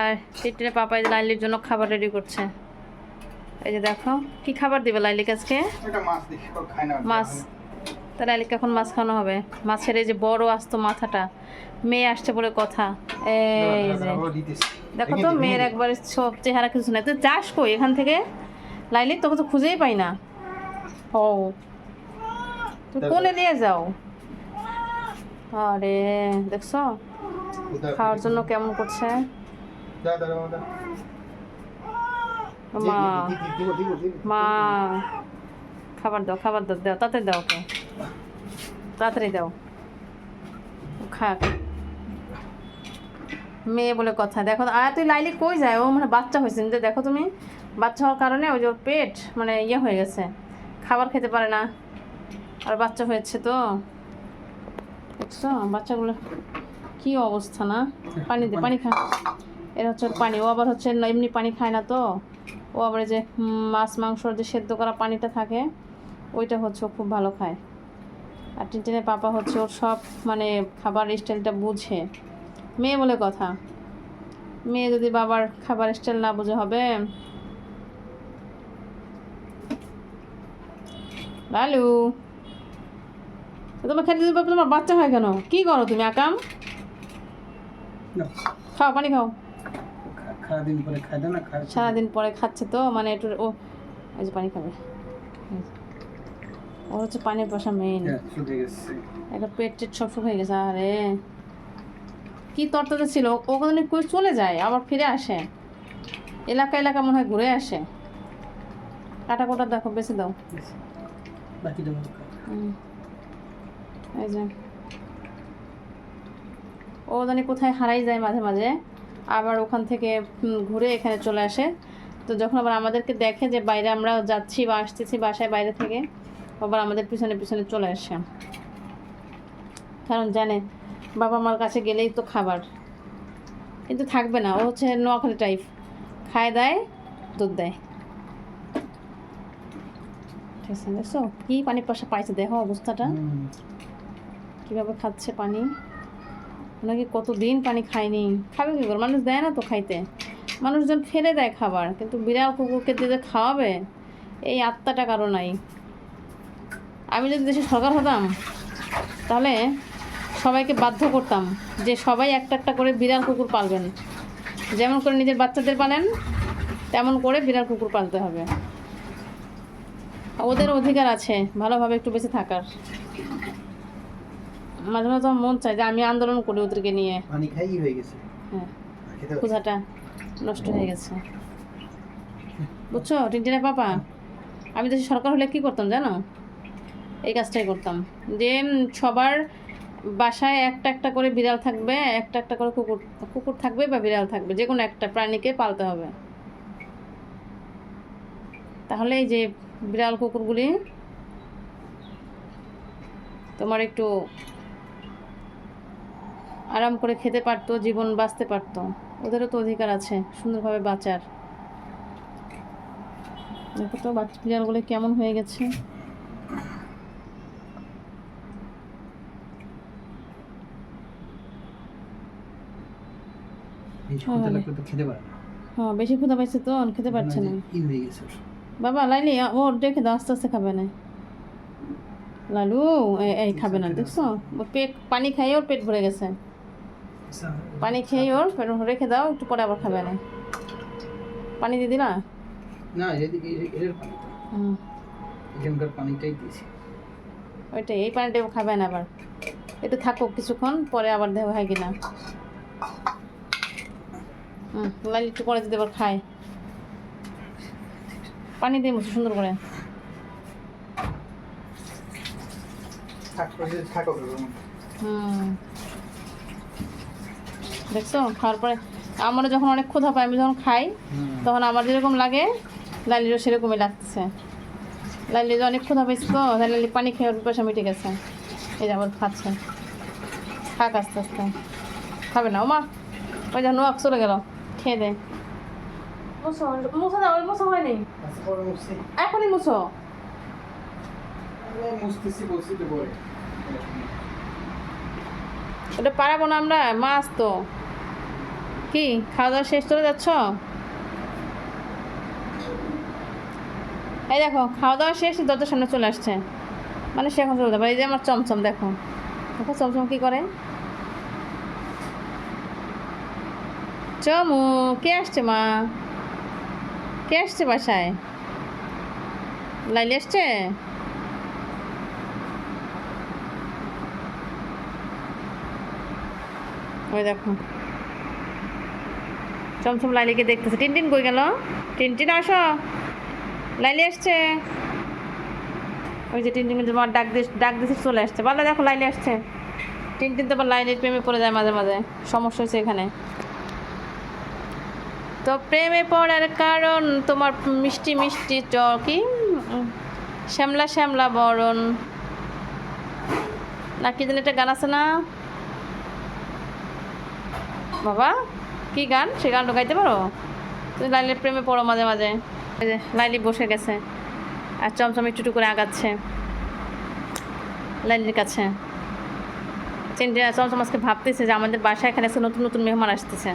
আর টিটরে পাপা এই লাইলির জন্য খাবার রেডি করছে। এই যে দেখো কি খাবার দিবে লাইলিক আজকে? এটা মাছ তা লাইলিকে এখন মাছ খাওয়ানো হবে। মাছের এই যে বড় আস্ত মাথাটা মেয়ে আসছে বলে কথা। এই যে দেখো তো মেয়ের একবার সব চেহারা কিছু নাই। তুই যাস কই এখান থেকে? লাইলি তোকে তো খুঁজেই পাই না। ও তুই কোলে নিয়ে যাও। আরে দেখছ? খাওয়ার জন্য কেমন করছে? মা মা খাবার দাও খাবার দাও দাও তাড়াতাড়ি দাও ওকে। তাড়াতাড়ি দাও। ও খাক মেয়ে বলে কথা দেখো আর তুই লাইলি কই যায়? ও মানে বাচ্চা হয়েছে কিন্তু দেখো তুমি বাচ্চা হওয়ার কারণে ওই যে ওর পেট মানে ইয়ে হয়ে গেছে খাবার খেতে পারে না। আর বাচ্চা হয়েছে তো দেখছ? বাচ্চাগুলো কি অবস্থা না? পানি দে পানি খা। এর হচ্ছে পানি। ও আবার হচ্ছে এমনি পানি খায় না তো। ও আবার যে মাছ মাংসর যে সেদ্ধ করা পানিটা থাকে ওইটা হচ্ছে ও খুব ভালো খায়। আর টিনটিনের পাপা হচ্ছে ওর সব মানে খাবার স্টাইলটা বুঝে। মেয়ে বলে কথা। মেয়ে যদি বাবার খাবার স্টাইল না বুঝে হবে? লালু। তোমার খেতে তোমার বাচ্চা হয় কেন? কি করো তুমি আকাম? খাও পানি খাও। সারাদিন পরে খাই না খাই সারাদিন পরে খাচ্ছে তো মানে একটু ও এই যে পানি খাবে। ও হচ্ছে পানির পাশা মেইন হ্যাঁ, একটা পেট টেট সব শুকিয়ে গেছে আরে। কি তরতাজা ছিল ও কোন কই চলে যায় আবার ফিরে আসে। এলাকা এলাকা মনে হয় ঘুরে আসে। কাটা কোটা দেখো বেশি দাও। বাকি হুম। এই যে। ও জানি কোথায় হারাই যায় মাঝে মাঝে। আবার ওখান থেকে ঘুরে এখানে চলে আসে। তো যখন আবার আমাদেরকে দেখে যে বাইরে আমরা যাচ্ছি বা আসতেছি বাসায় বাইরে থেকে আবার আমাদের পিছনে পিছনে চলে আসে। কারণ জানে বাবা মার কাছে গেলেই তো খাবার। কিন্তু থাকবে না ও হচ্ছে নোয়াখালী টাইপ খায় দেয় দুধ দেয়। ঠিক আছে দেখছ? কি পানির পাশে পাইছে দেখো অবস্থাটা। কীভাবে খাচ্ছে পানি। নাকি কতদিন পানি খায়নি, খাবে কি করে? মানুষ দেয় না তো খাইতে। মানুষজন ফেলে দেয় খাবার, কিন্তু বিড়াল কুকুরকে দিয়ে খাওয়াবে, এই আত্মাটা কারও নাই। আমি যদি দেশে সরকার হতাম, তাহলে সবাইকে বাধ্য করতাম যে সবাই একটা একটা করে বিড়াল কুকুর পালবেন। যেমন করে নিজের বাচ্চাদের পালেন, তেমন করে বিড়াল কুকুর পালতে হবে। ওদের অধিকার আছে, ভালোভাবে একটু বেঁচে থাকার। মাঝে মাঝে আমার মন চায় যে আমি আন্দোলন করি ওদেরকে নিয়ে। পানি খাই হয়ে গেছে। হ্যাঁ। ক্ষুধাটা নষ্ট হয়ে গেছে। বুঝছ? টিনটিনের পাপা। আমি দেশে সরকার হলে কি করতাম জানো? এই কাজটাই করতাম। যে সবার বাসায় একটা একটা করে বিড়াল থাকবে একটা একটা করে কুকুর কুকুর থাকবে বা বিড়াল থাকবে যে কোনো একটা প্রাণীকে পালতে হবে। তাহলে এই যে বিড়াল কুকুরগুলি তোমার একটু আরাম করে খেতে পারতো জীবন বাঁচতে পারতো। ওদেরও তো অধিকার আছে সুন্দরভাবে বাঁচার। দেখো তো বাচ্চা বিড়ালগুলো কেমন হয়ে গেছে? না। হ্যাঁ বেশি ক্ষুধা পাইছে তো খেতে পারছে না। হয়ে গেছে ওর। বাবা লাইলি ও দেখে দাও আস্তে আস্তে খাবে না। লালু এই- এই খাবে না দেখছ? পেট পানি খাইয়ে ওর পেট ভরে গেছে। পানি খেয়ে ওর রেখে দাও একটু পরে আবার খাবে না। পানি দিয়ে দিলা না এখানকার পানিটাই দিয়েছি। ওইটাই এই পানিটা খাবে না আবার। একটু থাকুক কিছুক্ষণ পরে আবার দেহ হয় কিনা। হুম লালি একটু পরে দিতে আবার খায়। পানি দিয়ে মুছে সুন্দর করে। হুম। দেখছ? খাওয়ার পরে আমারও যখন অনেক ক্ষুধা পাই আমি যখন খাই তখন আমার যেরকম লাগে লালিরও সেরকমই লাগতেছে লালি যে অনেক ক্ষুধা পাইছে তো লালি পানি খেয়ে পয়সা মিটে গেছে। এই যে আবার খাচ্ছে। খাক আস্তে আস্তে। খাবে না ও মা। ওই যে নোয়াক চলে গেল। খেয়ে দে। না ওই মুছো হয়নি? এখনই পরে। ওটা পারাবো না আমরা মাছ তো। কি, খাওয়া দাওয়া শেষ চলে যাচ্ছ? এই দেখো, খাওয়া দাওয়া শেষ, দরজার সামনে চলে আসছে। মানে সে এখন চলে যাবে। এই যে আমার চমচম, দেখো। দেখো চমচম কি করে? চমু, কে আসছে মা? কে আসছে বাসায়? লাইলি আসছে? ওই দেখো। চমচম লাইলিকে দেখতেছে। টিনটিন কই গেল? টিনটিন, আসো। লাইলি আসছে। ওই যে টিনটিন তোমার ডাক দিস, ডাক দিছে চলে আসছে। বলো, দেখো, লাইলি আসছে। টিনটিন তো আবার লাইলির প্রেমে পড়ে যায় মাঝে মাঝে। সমস্যা হয়েছে এখানে। তো প্রেমে পড়ার কারণ, তোমার মিষ্টি মিষ্টি চ শ্যামলা শ্যামলা বরণ। না, কি যেন একটা গান আছে না? বাবা? কি গান? সে গানটা গাইতে পারো? তুমি লাইলির প্রেমে পড়ো মাঝে মাঝে। লাইলি বসে গেছে আর চমচম একটু করে আগাচ্ছে লাইলির কাছে। চিন্তা, চমচম আজকে ভাবতেছে যে আমাদের বাসায় এখানে নতুন নতুন মেহমান আসতেছে।